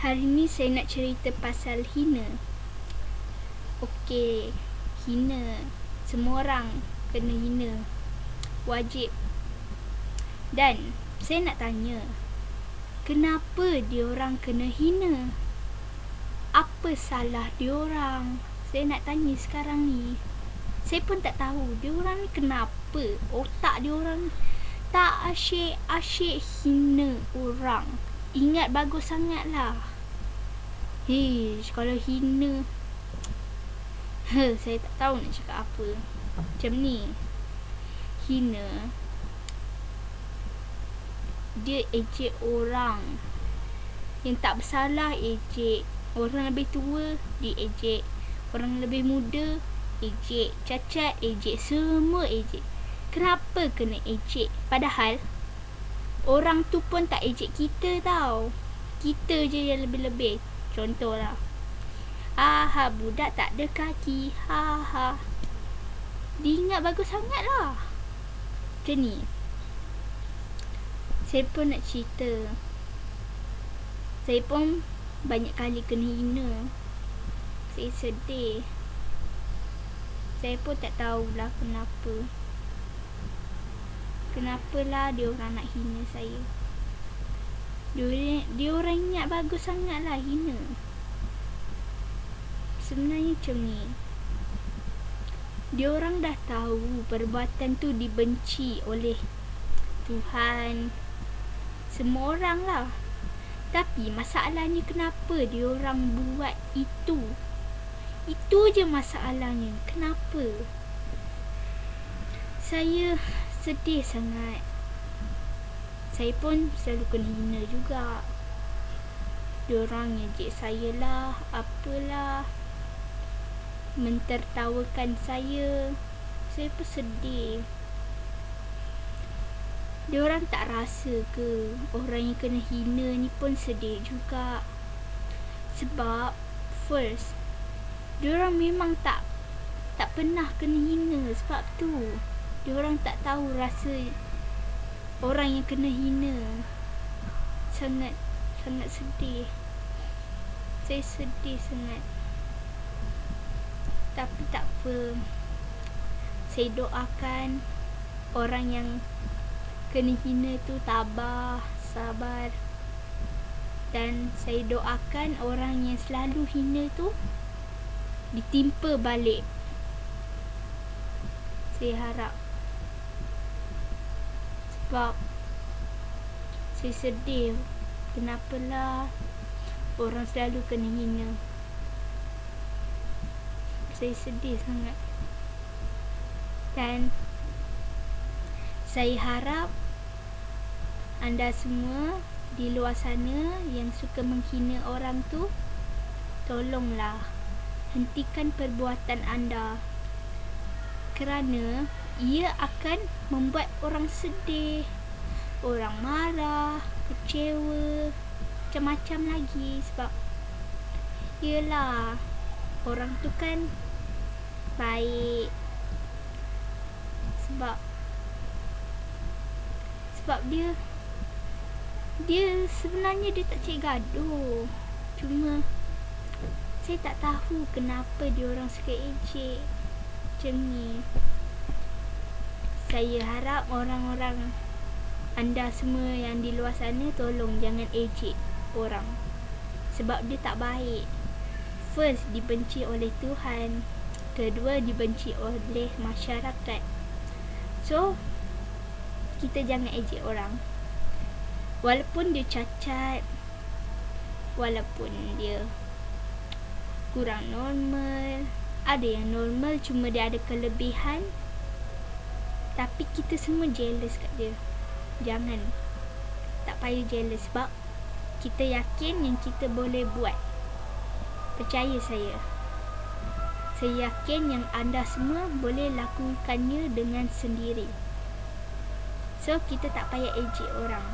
Hari ni saya nak cerita pasal hina. Okey, hina. Semua orang kena hina. Wajib. Dan saya nak tanya, kenapa dia orang kena hina? Apa salah dia orang? Saya nak tanya sekarang ni. Saya pun tak tahu dia orang ni kenapa otak dia orang tak asyik-asyik hina orang. Ingat bagus sangat lah. Hei, kalau hina. Huh, saya tak tahu nak cakap apa. Macam ni. Hina. Dia ejek orang. Yang tak bersalah ejek. Orang lebih tua Dia ejek. Orang lebih muda Ejek. Cacat ejek. Semua ejek. Kenapa kena ejek? Padahal Orang tu pun tak ejek kita tau. Kita je yang lebih-lebih. Contohlah. Aha budak tak ada kaki. Ha Dia ingat bagus sangat lah. Macam ni. Saya pun nak cerita. Saya pun Banyak kali kena hina. Saya sedih. Saya pun tak tahulah kenapa Kenapalah dia orang nak hina saya? Dia, dia orang ingat bagus sangat lah hina. Sebenarnya macam ni. Dia orang dah tahu perbuatan tu dibenci oleh Tuhan. Semua orang lah. Tapi masalahnya kenapa dia orang buat itu? Itu je masalahnya. Kenapa? Saya sedih sangat saya pun selalu kena hina juga. Diorang ngejek saya lah, apalah. Mentertawakan saya. Saya pun sedih. Diorang tak rasa ke orang yang kena hina ni pun sedih juga. Sebab first, diorang memang tak tak pernah kena hina sebab tu. Diorang tak tahu rasa orang yang kena hina. Sangat sangat sedih. Saya sedih sangat. Tapi tak apa. Saya doakan orang yang kena hina tu tabah sabar. Dan saya doakan orang yang selalu hina tu ditimpa balik. Saya harap sebab saya sedih. Kenapalah orang selalu kena hina. Saya sedih sangat. Dan saya harap anda semua di luar sana yang suka menghina orang tu tolonglah hentikan perbuatan anda. Kerana ia akan membuat orang sedih, orang marah, kecewa, macam-macam lagi sebab ialah orang tu kan baik. Sebab sebab dia dia sebenarnya dia tak cik gaduh. Cuma saya tak tahu kenapa dia orang suka ejek macam ni saya harap orang-orang anda semua yang di luar sana tolong jangan ejek orang sebab dia tak baik. First dibenci oleh Tuhan. Kedua dibenci oleh masyarakat. So kita jangan ejek orang. Walaupun dia cacat walaupun dia kurang normal ada yang normal cuma dia ada kelebihan tapi kita semua jealous kat dia. Jangan. Tak payah jealous sebab Kita yakin yang kita boleh buat. Percaya saya. Saya yakin yang anda semua boleh lakukannya dengan sendiri. So kita tak payah ejek orang.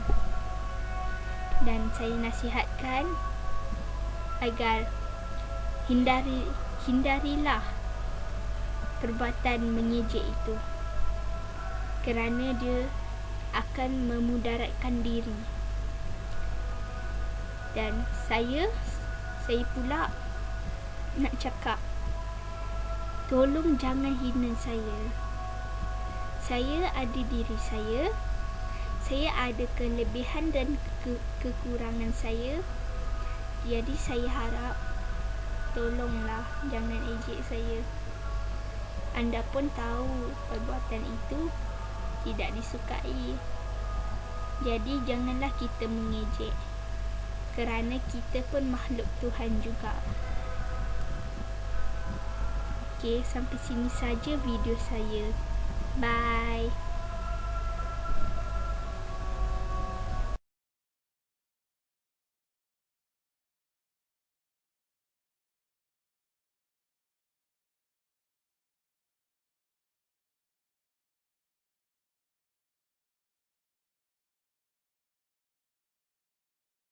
Dan saya nasihatkan Agar Hindari Hindarilah Perbuatan mengejek itu kerana dia akan memudaratkan diri. Dan saya saya pula nak cakap tolong jangan hina saya. Saya ada diri saya. Saya ada kelebihan dan ke- kekurangan saya. Jadi saya harap tolonglah jangan ejek saya. Anda pun tahu perbuatan itu tidak disukai. Jadi janganlah kita mengejek. Kerana kita pun makhluk Tuhan juga. Okey, sampai sini saja video saya. Bye.